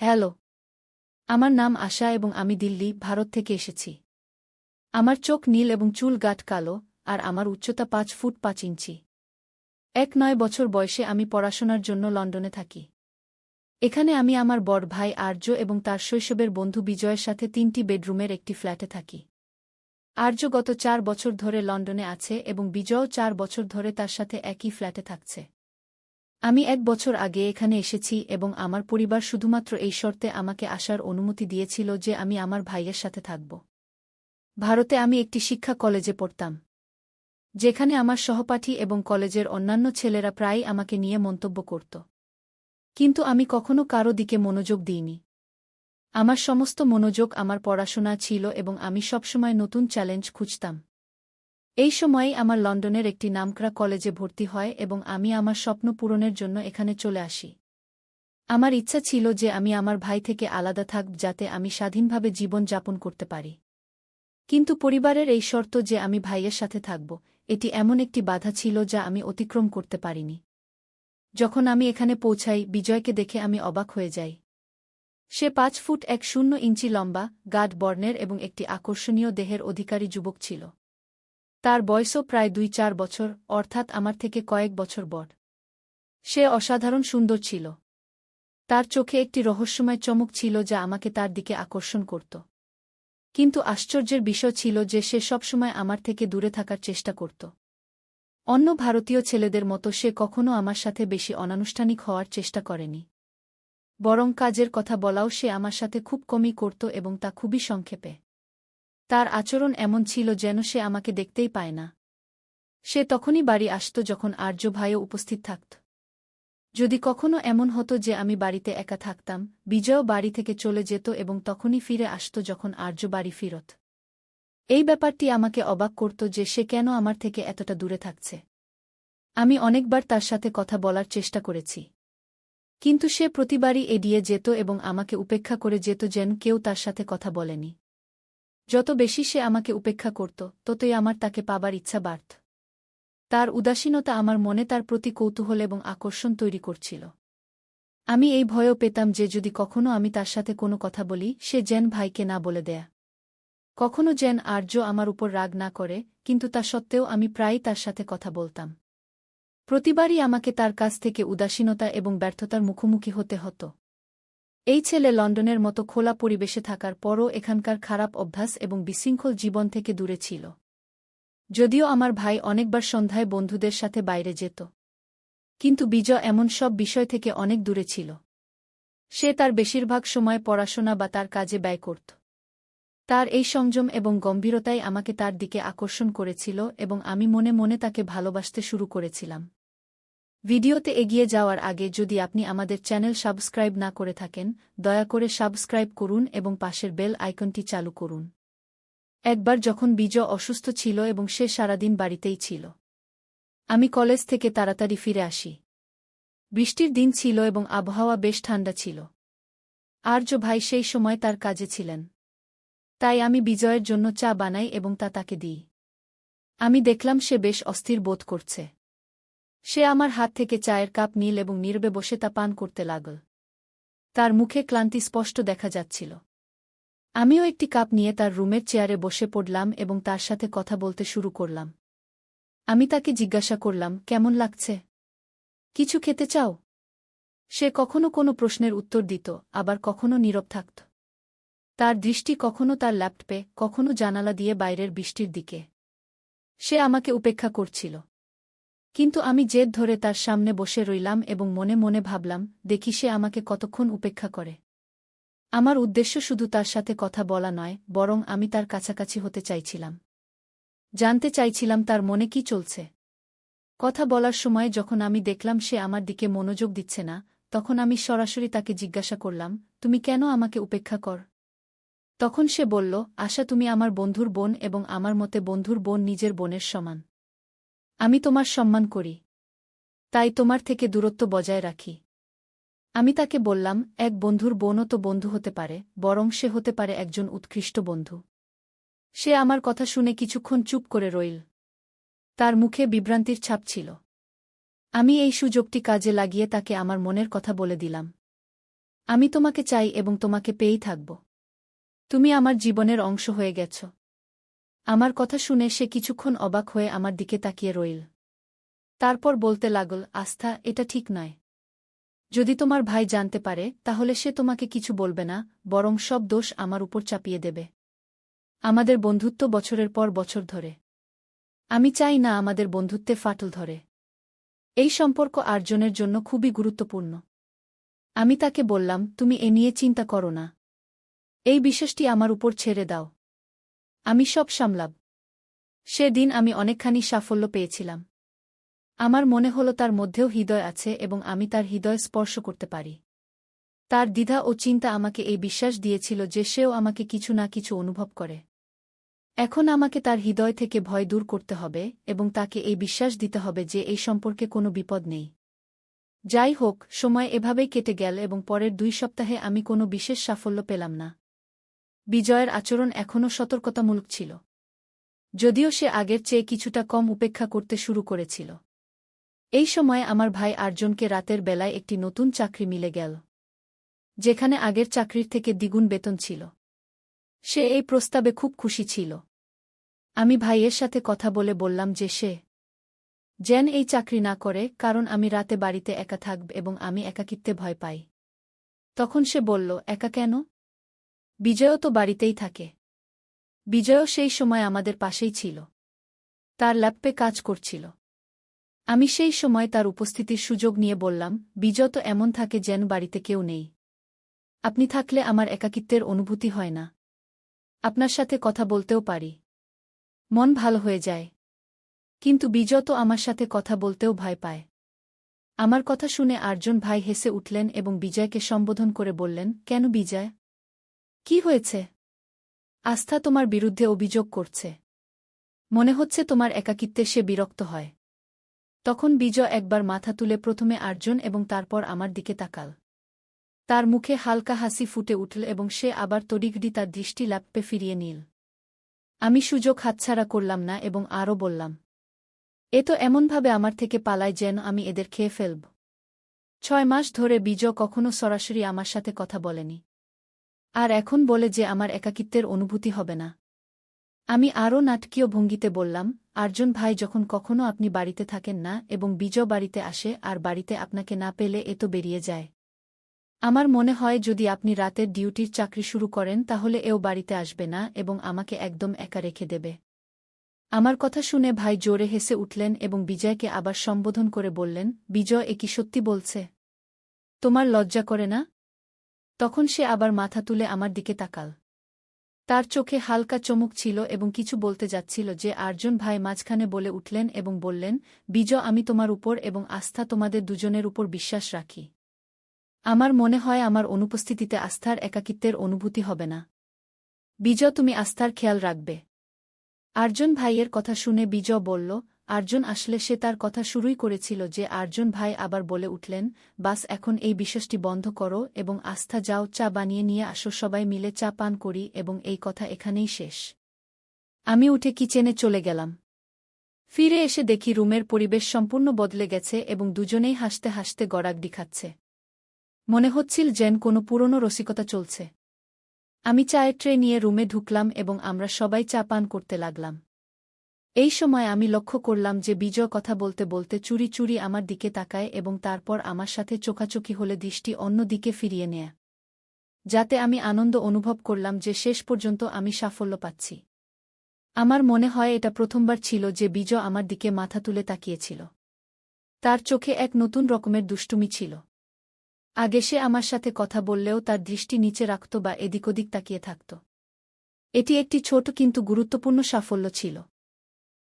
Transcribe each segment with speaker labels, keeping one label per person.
Speaker 1: Hello. আমার নাম আশা এবং আমি দিল্লি, ভারত থেকে এসেছি। আমার চোখ নীল এবং চুল গাট কালো, আর আমার উচ্চতা পাঁচ ফুট পাঁচ ইঞ্চি। এক নয় বছর বয়সে আমি পড়াশোনার জন্য লন্ডনে থাকি। এখানে আমি আমার বড় ভাই আর্য এবং তার শৈশবের বন্ধু বিজয়ের সাথে তিনটি বেডরুমের একটি ফ্ল্যাটে থাকি। আর্য গত চার বছর ধরে লন্ডনে আছে এবং বিজয়ও চার বছর ধরে তার সাথে একই ফ্ল্যাটে থাকছে। আমি এক বছর আগে এখানে এসেছি এবং আমার পরিবার শুধুমাত্র এই শর্তে আমাকে আসার অনুমতি দিয়েছিল যে আমি আমার ভাইয়ের সাথে থাকব। ভারতে আমি একটি শিক্ষা কলেজে পড়তাম, যেখানে আমার সহপাঠী এবং কলেজের অন্যান্য ছেলেরা প্রায়ই আমাকে নিয়ে মন্তব্য করত। কিন্তু আমি কখনো কারও দিকে মনোযোগ দিইনি। আমার সমস্ত মনোযোগ আমার পড়াশোনা ছিল এবং আমি সবসময় নতুন চ্যালেঞ্জ খুঁজতাম। এই সময়েই আমার লন্ডনের একটি নামকরা কলেজে ভর্তি হয় এবং আমি আমার স্বপ্ন পূরণের জন্য এখানে চলে আসি। আমার ইচ্ছা ছিল যে আমি আমার ভাই থেকে আলাদা থাকব যাতে আমি স্বাধীনভাবে জীবন যাপন করতে পারি। কিন্তু পরিবারের এই শর্ত যে আমি ভাইয়ের সাথে থাকব, এটি এমন একটি বাধা ছিল যা আমি অতিক্রম করতে পারিনি। যখন আমি এখানে পৌঁছাই, বিজয়কে দেখে আমি অবাক হয়ে যাই। সে পাঁচ ফুট এক শূন্য ইঞ্চি লম্বা, গাঢ় বর্ণের এবং একটি আকর্ষণীয় দেহের অধিকারী যুবক ছিল। তার বয়সও প্রায় দুই চার বছর, অর্থাৎ আমার থেকে কয়েক বছর বড়। সে অসাধারণ সুন্দর ছিল। তার চোখে একটি রহস্যময় চমক ছিল যা আমাকে তার দিকে আকর্ষণ করত। কিন্তু আশ্চর্যের বিষয় ছিল যে সে সবসময় আমার থেকে দূরে থাকার চেষ্টা করত। অন্য ভারতীয় ছেলেদের মতো সে কখনও আমার সাথে বেশি অনানুষ্ঠানিক হওয়ার চেষ্টা করেনি। বরং কাজের কথা বলাও সে আমার সাথে খুব কমই করত এবং তা খুবই সংক্ষেপে। তার আচরণ এমন ছিল যেন সে আমাকে দেখতেই পায় না। সে তখনই বাড়ি আসত যখন আর্য ভাইও উপস্থিত থাকত। যদি কখনো এমন হতো যে আমি বাড়িতে একা থাকতাম, বিজয়ও বাড়ি থেকে চলে যেত এবং তখনই ফিরে আসত যখন আর্য বাড়ি ফিরত। এই ব্যাপারটি আমাকে অবাক করত যে সে কেন আমার থেকে এতটা দূরে থাকছে। আমি অনেকবার তার সাথে কথা বলার চেষ্টা করেছি। কিন্তু সে প্রতিবারই এড়িয়ে যেত এবং আমাকে উপেক্ষা করে যেত যেন কেউ তার সাথে কথা বলেনি। যত বেশি সে আমাকে উপেক্ষা করত, ততই আমার তাকে পাবার ইচ্ছা বাড়ত। তার উদাসীনতা আমার মনে তার প্রতি কৌতূহল এবং আকর্ষণ তৈরি করছিল। আমি এই ভয়ও পেতাম যে যদি কখনো আমি তার সাথে কোনো কথা বলি, সে জেন ভাইকে না বলে দেয়া। কখনো জেন আর্য আমার উপর রাগ না করে, কিন্তু তা সত্ত্বেও আমি প্রায়ই তার সাথে কথা বলতাম। প্রতিবারই আমাকে তার কাছ থেকে উদাসীনতা এবং ব্যর্থতার মুখোমুখি হতে হতো। এই ছেলে লন্ডনের মতো খোলা পরিবেশে থাকার পরও এখানকার খারাপ অভ্যাস এবং বিশৃঙ্খল জীবন থেকে দূরে ছিল। যদিও আমার ভাই অনেকবার সন্ধ্যায় বন্ধুদের সাথে বাইরে যেত। কিন্তু বিজয় এমন সব বিষয় থেকে অনেক দূরে ছিল। সে তার বেশিরভাগ সময় পড়াশোনা বা তার কাজে ব্যয় করত। তার এই সংযম এবং গম্ভীরতাই আমাকে তার দিকে আকর্ষণ করেছিল এবং আমি মনে মনে তাকে ভালোবাসতে শুরু করেছিলাম। ভিডিওতে এগিয়ে যাওয়ার আগে যদি আপনি আমাদের চ্যানেল সাবস্ক্রাইব না করে থাকেন, দয়া করে সাবস্ক্রাইব করুন এবং পাশের বেল আইকনটি চালু করুন। একবার যখন বিজয় অসুস্থ ছিল এবং সে সারাদিন বাড়িতেই ছিল। আমি কলেজ থেকে তাড়াতাড়ি ফিরে আসি। বৃষ্টির দিন ছিল এবং আবহাওয়া বেশ ঠান্ডা ছিল। আর্য ভাই সেই সময় তার কাজে ছিলেন। তাই আমি বিজয়ের জন্য চা বানাই এবং তা তাকে দিই। আমি দেখলাম সে বেশ অস্থির বোধ করছে। সে আমার হাত থেকে চায়ের কাপ নীল এবং নীরবে বসে তা পান করতে লাগল। তার মুখে ক্লান্তি স্পষ্ট দেখা যাচ্ছিল। আমিও একটি কাপ নিয়ে তার রুমের চেয়ারে বসে পড়লাম এবং তার সাথে কথা বলতে শুরু করলাম। আমি তাকে জিজ্ঞাসা করলাম, কেমন লাগছে? কিছু খেতে চাও? সে কখনো কোনো প্রশ্নের উত্তর দিত, আবার কখনো নীরব থাকত। তার দৃষ্টি কখনো তার ল্যাপটপে, কখনো জানালা দিয়ে বাইরের বৃষ্টির দিকে। সে আমাকে উপেক্ষা করছিল। কিন্তু আমি জেদ ধরে তার সামনে বসে রইলাম এবং মনে মনে ভাবলাম, দেখি সে আমাকে কতক্ষণ উপেক্ষা করে। আমার উদ্দেশ্য শুধু তার সাথে কথা বলা নয়, বরং আমি তার কাছাকাছি হতে চাইছিলাম। জানতে চাইছিলাম তার মনে কি চলছে। কথা বলার সময় যখন আমি দেখলাম সে আমার দিকে মনোযোগ দিচ্ছে না, তখন আমি সরাসরি তাকে জিজ্ঞাসা করলাম, তুমি কেন আমাকে উপেক্ষা কর? তখন সে বলল, আশা তুমি আমার বন্ধুর বোন এবং আমার মতে বন্ধুর বোন নিজের বোনের সমান। আমি তোমার সম্মান করি। তাই তোমার থেকে দূরত্ব বজায় রাখি। আমি তাকে বললাম, এক বন্ধুর বোনও তো বন্ধু হতে পারে, বরং সে হতে পারে একজন উৎকৃষ্ট বন্ধু। সে আমার কথা শুনে কিছুক্ষণ চুপ করে রইল। তার মুখে বিভ্রান্তির ছাপ ছিল। আমি এই সুযোগটি কাজে লাগিয়ে তাকে আমার মনের কথা বলে দিলাম। আমি তোমাকে চাই এবং তোমাকে পেয়েই থাকব। তুমি আমার জীবনের অংশ হয়ে গেছ। আমার কথা শুনে সে কিছুক্ষণ অবাক হয়ে আমার দিকে তাকিয়ে রইল। তারপর বলতে লাগল, আস্থা, এটা ঠিক নয়। যদি তোমার ভাই জানতে পারে, তাহলে সে তোমাকে কিছু বলবে না, বরং সব দোষ আমার উপর চাপিয়ে দেবে। আমাদের বন্ধুত্ব বছরের পর বছর ধরে। আমি চাই না আমাদের বন্ধুত্বে ফাটল ধরে। এই সম্পর্ক আর্জনের জন্য খুবই গুরুত্বপূর্ণ। আমি তাকে বললাম, তুমি এ নিয়ে চিন্তা করো না। এই বিশ্বাসটি আমার উপর ছেড়ে দাও। আমি সব সামলাব। সেদিন আমি অনেকখানি সাফল্য পেয়েছিলাম। আমার মনে হলো তার মধ্যেও হৃদয় আছে এবং আমি তার হৃদয় স্পর্শ করতে পারি। তার দ্বিধা ও চিন্তা আমাকে এই বিশ্বাস দিয়েছিল যে সেও আমাকে কিছু না কিছু অনুভব করে। এখন আমাকে তার হৃদয় থেকে ভয় দূর করতে হবে এবং তাকে এই বিশ্বাস দিতে হবে যে এই সম্পর্কে কোনো বিপদ নেই। যাই হোক, সময় এভাবেই কেটে গেল এবং পরের দুই সপ্তাহে আমি কোনো বিশেষ সাফল্য পেলাম না। বিজয়ের আচরণ এখনও সতর্কতামূলক ছিল। যদিও সে আগের চেয়ে কিছুটা কম উপেক্ষা করতে শুরু করেছিল। এই সময়ে আমার ভাই আর্জনকে রাতের বেলায় একটি নতুন চাকরি মিলে গেল, যেখানে আগের চাকরির থেকে দ্বিগুণ বেতন ছিল। সে এই প্রস্তাবে খুব খুশি ছিল। আমি ভাইয়ের সাথে কথা বলে বললাম যে সে যেন এই চাকরি না করে, কারণ আমি রাতে বাড়িতে একা থাকব এবং আমি একাকিত্বে ভয় পাই। তখন সে বলল, একা কেন? বিজয়ও তো বাড়িতেই থাকে। বিজয়ও সেই সময় আমাদের পাশেই ছিল। তার ল্যাপে কাজ করছিল। আমি সেই সময় তার উপস্থিতির সুযোগ নিয়ে বললাম, বিজয় তো এমন থাকে যেন বাড়িতে কেউ নেই। আপনি থাকলে আমার একাকিত্বের অনুভূতি হয় না। আপনার সাথে কথা বলতেও পারি। মন ভালো হয়ে যায়। কিন্তু বিজয় তো আমার সাথে কথা বলতেও ভয় পায়। আমার কথা শুনে আর্জুন ভাই হেসে উঠলেন এবং বিজয়কে সম্বোধন করে বললেন, কেন বিজয়? কি হয়েছে? আস্থা তোমার বিরুদ্ধে অভিযোগ করছে। মনে হচ্ছে তোমার একাকিত্বে সে বিরক্ত হয়। তখন বিজয় একবার মাথা তুলে প্রথমে আর্জুন এবং তারপর আমার দিকে তাকাল। তার মুখে হালকা হাসি ফুটে উঠল এবং সে আবার তড়িগড়ি তার দৃষ্টি ল্যাপে ফিরিয়ে নিল। আমি সুযোগ হাতছাড়া করলাম না এবং আরও বললাম, এ তো এমনভাবে আমার থেকে পালায় যেন আমি এদের খেয়ে ফেলব। ছয় মাস ধরে বিজয় কখনো সরাসরি আমার সাথে কথা বলেনি। আর এখন বলে যে আমার একাকিত্বের অনুভূতি হবে না। আমি আরও নাটকীয় ভঙ্গিতে বললাম, আর্জন ভাই, যখন কখনো আপনি বাড়িতে থাকেন না এবং বিজয় বাড়িতে আসে আর বাড়িতে আপনাকে না পেলে এ তো বেরিয়ে যায়। আমার মনে হয় যদি আপনি রাতের ডিউটির চাকরি শুরু করেন তাহলে এও বাড়িতে আসবে না এবং আমাকে একদম একা রেখে দেবে। আমার কথা শুনে ভাই জোরে হেসে উঠলেন এবং বিজয়কে আবার সম্বোধন করে বললেন, বিজয়, এ কি সত্যি বলছে? তোমার লজ্জা করে না? তখন সে আবার মাথা তুলে আমার দিকে তাকাল। তার চোখে হালকা চমুক ছিল এবং কিছু বলতে যাচ্ছিল যে, আর্জন ভাই মাঝখানে বলে উঠলেন এবং বললেন, বিজয়, আমি তোমার উপর এবং আস্থা তোমাদের দুজনের উপর বিশ্বাস রাখি। আমার মনে হয় আমার অনুপস্থিতিতে আস্থার একাকিত্বের অনুভূতি হবে না। বিজয়, তুমি আস্থার খেয়াল রাখবে। আর্জুন ভাইয়ের কথা শুনে বিজয় বলল আর্জুন আসলে সে তার কথা শুরুই করেছিল যে আর্জুন ভাই আবার বলে উঠলেন, বাস, এখন এই বিশ্বাসটি বন্ধ করো এবং আস্থা যাও, চা বানিয়ে নিয়ে আসো, সবাই মিলে চা পান করি এবং এই কথা এখানেই শেষ। আমি উঠে কিচেনে চলে গেলাম। ফিরে এসে দেখি রুমের পরিবেশ সম্পূর্ণ বদলে গেছে এবং দুজনেই হাসতে হাসতে গড়াগডি খাচ্ছে মনে হচ্ছিল যেন কোনো পুরনো রসিকতা চলছে। আমি চায়ের ট্রে নিয়ে রুমে ঢুকলাম এবং আমরা সবাই চা পান করতে লাগলাম। এই সময় আমি লক্ষ্য করলাম যে বিজয় কথা বলতে বলতে চুরি চুরি আমার দিকে তাকায় এবং তারপর আমার সাথে চোখাচোখি হলে দৃষ্টি অন্য দিকে ফিরিয়ে নেয়। যাতে আমি আনন্দ অনুভব করলাম যে শেষ পর্যন্ত আমি সাফল্য পাচ্ছি। আমার মনে হয় এটা প্রথমবার ছিল যে বিজয় আমার দিকে মাথা তুলে তাকিয়েছিল। তার চোখে এক নতুন রকমের দুষ্টুমি ছিল। আগে সে আমার সাথে কথা বললেও তার দৃষ্টি নিচে রাখত বা এদিক ওদিক তাকিয়ে থাকত। এটি একটি ছোট কিন্তু গুরুত্বপূর্ণ সাফল্য ছিল।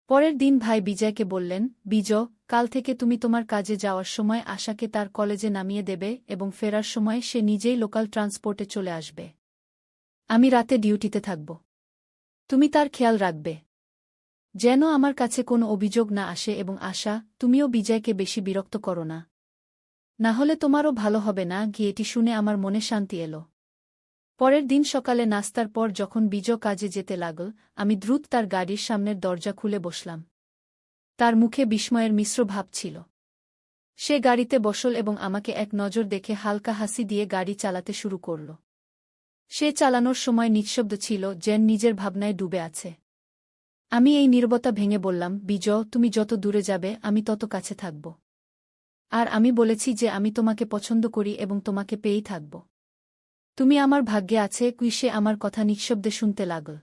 Speaker 1: পরের দিন ভাই বিজয়কে বললেন বিজয় কাল থেকে তুমি তোমার কাজে যাওয়ার সময় আশাকে তার কলেজে নামিয়ে দেবে এবং ফেরার সময় সে নিজেই লোকাল ট্রান্সপোর্টে চলে আসবে। আমি রাতে ডিউটিতে থাকব। তুমি তার খেয়াল রাখবে। যেন আমার কাছে কোনো অভিযোগ না আসে এবং আশা, তুমিও বিজয়কে বেশি বিরক্ত করো না। না হলে তোমারও ভালো হবে না, গিয়ে এটি শুনে আমার মনে শান্তি এলো। পরের দিন সকালে নাস্তার পর যখন বিজয় কাজে যেতে লাগল, আমি দ্রুত তার গাড়ির সামনের দরজা খুলে বসলাম। তার মুখে বিস্ময়ের মিশ্র ভাব ছিল। সে গাড়িতে বসল এবং আমাকে এক নজর দেখে হালকা হাসি দিয়ে গাড়ি চালাতে শুরু করল। সে চালানোর সময় নিঃশব্দ ছিল, যেন নিজের ভাবনায় ডুবে আছে। আমি এই নীরবতা ভেঙে বললাম বিজয় তুমি যত দূরে যাবে, আমি তত কাছে থাকব। আর আমি বলেছি যে আমি তোমাকে পছন্দ করি এবং তোমাকে পেয়েই থাকব। তুমি আমার ভাগ্যে আছে কুই সে আমার কথা নিঃশব্দে শুনতে লাগল।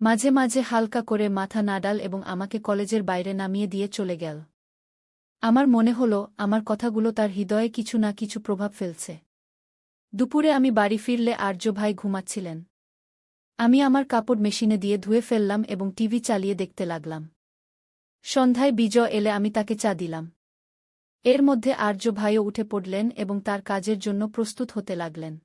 Speaker 1: মাঝে মাঝে হালকা করে মাথা নাডাল এবং আমাকে কলেজের বাইরে নামিয়ে দিয়ে চলে গেল। আমার মনে হল, আমার কথাগুলো তার হৃদয়ে কিছু না কিছু প্রভাব ফেলছে। দুপুরে আমি বাড়ি ফিরলে আর্য ভাই ঘুমাচ্ছিলেন। আমি আমার কাপড় মেশিনে দিয়ে ধুয়ে ফেললাম এবং টিভি চালিয়ে দেখতে লাগলাম। সন্ধ্যায় বিজয় এলে আমি তাকে চা দিলাম। এর মধ্যে আর্য ভাইও উঠে পড়লেন এবং তার কাজের জন্য প্রস্তুত হতে লাগলেন।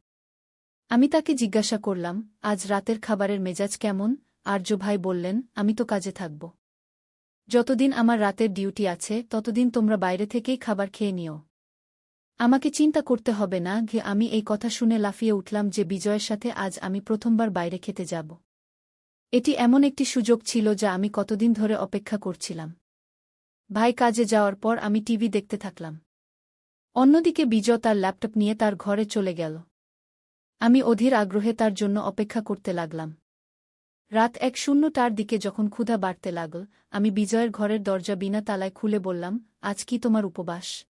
Speaker 1: আমি তাকে জিজ্ঞাসা করলাম, আজ রাতের খাবারের মেজাজ কেমন? আর্য ভাই বললেন, আমি তো কাজে থাকব। যতদিন আমার রাতের ডিউটি আছে, ততদিন তোমরা বাইরে থেকেই খাবার খেয়ে নিও। আমাকে চিন্তা করতে হবে না যে আমি এই কথা শুনে লাফিয়ে উঠলাম যে বিজয়ের সাথে আজ আমি প্রথমবার বাইরে খেতে যাব। এটি এমন একটি সুযোগ ছিল যা আমি কতদিন ধরে অপেক্ষা করছিলাম। ভাই কাজে যাওয়ার পর আমি টিভি দেখতে থাকলাম। অন্যদিকে বিজয় তার ল্যাপটপ নিয়ে তার ঘরে চলে গেল। আমি অধীর আগ্রহে তার জন্য অপেক্ষা করতে লাগলাম। রাত এক শূন্যটার দিকে যখন ক্ষুধা বাড়তে লাগল, আমি বিজয়ের ঘরের দরজা বিনা তালায় খুলে বললাম, আজ কি তোমার উপবাস?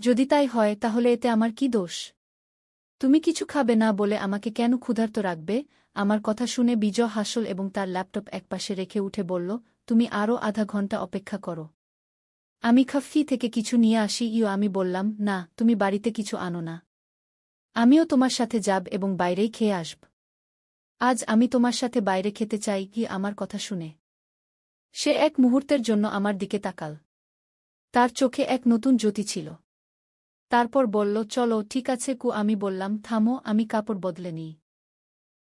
Speaker 1: যদি তাই হয়, তাহলে এতে আমার কি দোষ? তুমি কিছু খাবে না বলে আমাকে কেন ক্ষুধার্ত রাখবে? আমার কথা শুনে বিজয় হাসল এবং তার ল্যাপটপ একপাশে রেখে উঠে বলল, তুমি আরও আধা ঘণ্টা অপেক্ষা করো। আমি খাফি থেকে কিছু নিয়ে আসি। ইও আমি বললাম, না, তুমি বাড়িতে কিছু আনো না। আমিও তোমার সাথে যাব এবং বাইরেই খেয়ে আসব। আজ আমি তোমার সাথে বাইরে খেতে চাই কি আমার কথা শুনে। সে এক মুহূর্তের জন্য আমার দিকে তাকাল। তার চোখে এক নতুন জ্যোতি ছিল। তারপর বলল, চলো, ঠিক আছে কু, আমি বললাম, থামো, আমি কাপড় বদলে নিই।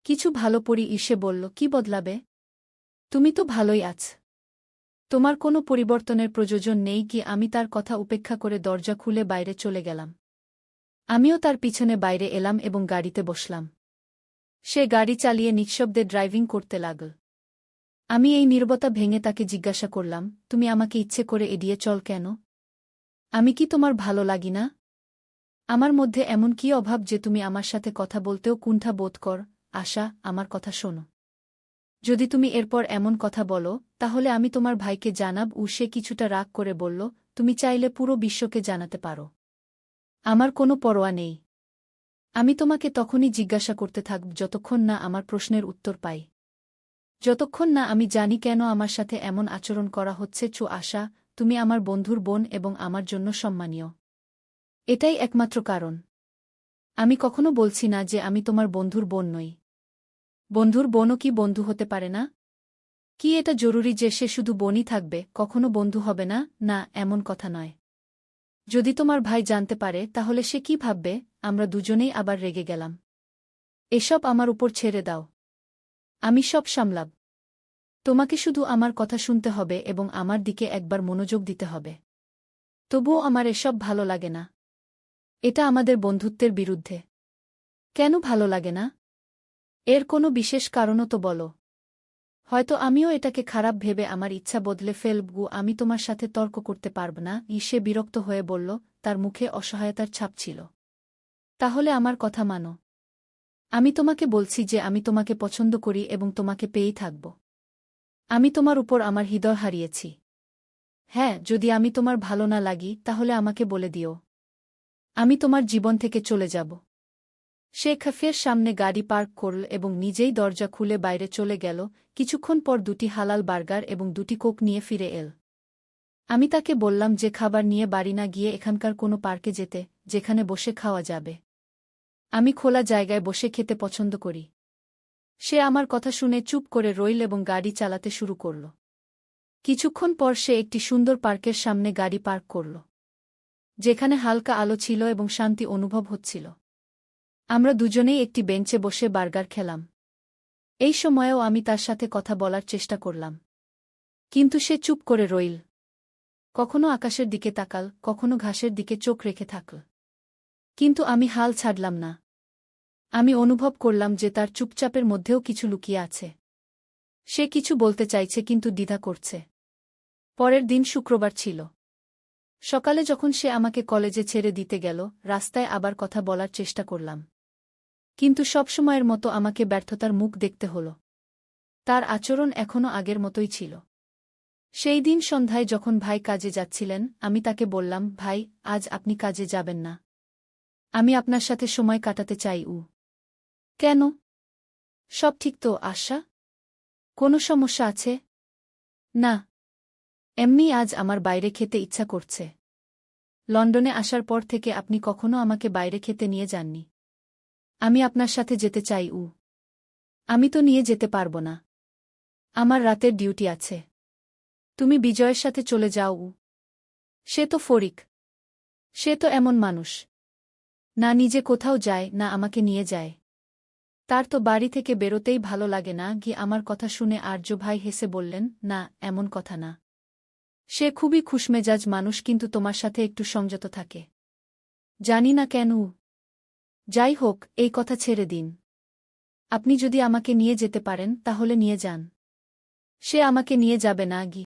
Speaker 1: কিছু ভালো পরি ইসে বলল, কি বদলাবে? তুমি তো ভালোই আছ। তোমার কোনো পরিবর্তনের প্রয়োজন নেই কি আমি তার কথা উপেক্ষা করে দরজা খুলে বাইরে চলে গেলাম। আমিও তার পিছনে বাইরে এলাম এবং গাড়িতে বসলাম। সে গাড়ি চালিয়ে নিঃশব্দে ড্রাইভিং করতে লাগল। আমি এই নির্বতা ভেঙে তাকে জিজ্ঞাসা করলাম, তুমি আমাকে ইচ্ছে করে এড়িয়ে চল কেন? আমি কি তোমার ভালো লাগি না? আমার মধ্যে এমন কি অভাব যে তুমি আমার সাথে কথা বলতেও কুণ্ঠা বোধ কর, আশা, আমার কথা শোনো। যদি তুমি এরপর এমন কথা বলো, তাহলে আমি তোমার ভাইকে জানাব ও সে কিছুটা রাগ করে বলল, তুমি চাইলে পুরো বিশ্বকে জানাতে পারো। আমার কোনো পরোয়া নেই। আমি তোমাকে তখনই জিজ্ঞাসা করতে থাকব যতক্ষণ না আমার প্রশ্নের উত্তর পাই। যতক্ষণ না আমি জানি কেন আমার সাথে এমন আচরণ করা হচ্ছে, চু আশা, তুমি আমার বন্ধুর বোন এবং আমার জন্য সম্মানীয়। এটাই একমাত্র কারণ। আমি কখনো বলছি না যে আমি তোমার বন্ধুর বোন নই। বন্ধুর বোনও কি বন্ধু হতে পারে না? কি এটা জরুরি যে সে শুধু বোনই থাকবে, কখনো বন্ধু হবে না না, এমন কথা নয়। যদি তোমার ভাই জানতে পারে, তাহলে সে কি ভাববে? আমরা দুজনেই আবার রেগে গেলাম। এসব আমার উপর ছেড়ে দাও। আমি সব সামলাব। তোমাকে শুধু আমার কথা শুনতে হবে এবং আমার দিকে একবার মনোযোগ দিতে হবে। তবুও আমার এসব ভালো লাগে না। এটা আমাদের বন্ধুত্বের বিরুদ্ধে। কেন ভালো লাগে না? এর কোনো বিশেষ কারণও তো বলো। হয়তো আমিও এটাকে খারাপ ভেবে আমার ইচ্ছা বদলে ফেলবগু আমি তোমার সাথে তর্ক করতে পারব না। ঈশে বিরক্ত হয়ে বলল, তার মুখে অসহায়তার ছাপ ছিল। তাহলে আমার কথা মানো। আমি তোমাকে বলছি যে আমি তোমাকে পছন্দ করি এবং তোমাকে পেয়েই থাকব। আমি তোমার উপর আমার হৃদয় হারিয়েছি। হ্যাঁ যদি আমি তোমার ভালো না লাগি, তাহলে আমাকে বলে দিও। আমি তোমার জীবন থেকে চলে যাব। সে খাফের সামনে গাড়ি পার্ক করল এবং নিজেই দরজা খুলে বাইরে চলে গেল, কিছুক্ষণ পর দুটি হালাল বার্গার এবং দুটি কোক নিয়ে ফিরে এল। আমি তাকে বললাম যে খাবার নিয়ে বাড়ি না গিয়ে এখানকার কোনো পার্কে যেতে, যেখানে বসে খাওয়া যাবে। আমি খোলা জায়গায় বসে খেতে পছন্দ করি। সে আমার কথা শুনে চুপ করে রইল এবং গাড়ি চালাতে শুরু করল। কিছুক্ষণ পর সে একটি সুন্দর পার্কের সামনে গাড়ি পার্ক করল, যেখানে হালকা আলো ছিল এবং শান্তি অনুভব হচ্ছিল। আমরা দুজনেই একটি বেঞ্চে বসে বার্গার খেলাম। এই সময়েও আমি তার সাথে কথা বলার চেষ্টা করলাম। কিন্তু সে চুপ করে রইল। কখনো আকাশের দিকে তাকাল, কখনো ঘাসের দিকে চোখ রেখে থাকল। কিন্তু আমি হাল ছাড়লাম না। আমি অনুভব করলাম যে তার চুপচাপের মধ্যেও কিছু লুকিয়ে আছে। সে কিছু বলতে চাইছে কিন্তু দ্বিধা করছে। পরের দিন শুক্রবার ছিল। সকালে যখন সে আমাকে কলেজে ছেড়ে দিতে গেল, রাস্তায় আবার কথা বলার চেষ্টা করলাম। কিন্তু সবসময়ের মতো আমাকে ব্যর্থতার মুখ দেখতে হল। তার আচরণ এখনও আগের মতোই ছিল। সেই দিন সন্ধ্যায় যখন ভাই কাজে যাচ্ছিলেন, আমি তাকে বললাম, ভাই, আজ আপনি কাজে যাবেন না। আমি আপনার সাথে সময় কাটাতে চাই, উ। কেন? সব ঠিক তো, আশা? কোনো সমস্যা আছে? না। এমনি আজ আমার বাইরে খেতে ইচ্ছা করছে। লন্ডনে আসার পর থেকে আপনি কখনো আমাকে বাইরে খেতে নিয়ে যাননি। আমি আপনার সাথে যেতে চাই, উ। আমি তো নিয়ে যেতে পারব না। আমার রাতের ডিউটি আছে। তুমি বিজয়ের সাথে চলে যাও, উ। সে তো ফরিক। সে তো এমন মানুষ। না নিজে কোথাও যায়, না আমাকে নিয়ে যায়। তার তো বাড়ি থেকে বেরোতেই ভালো লাগে না, গিয়ে আমার কথা শুনে আর্য ভাই হেসে বললেন, না, এমন কথা না। সে খুবই খুশমেজাজ মানুষ, কিন্তু তোমার সাথে একটু সংযত থাকে। জানি না কেন। যাই হোক এই কথা ছেড়ে দিন। আপনি যদি আমাকে নিয়ে যেতে পারেন, তাহলে নিয়ে যান। সে আমাকে নিয়ে যাবে না গি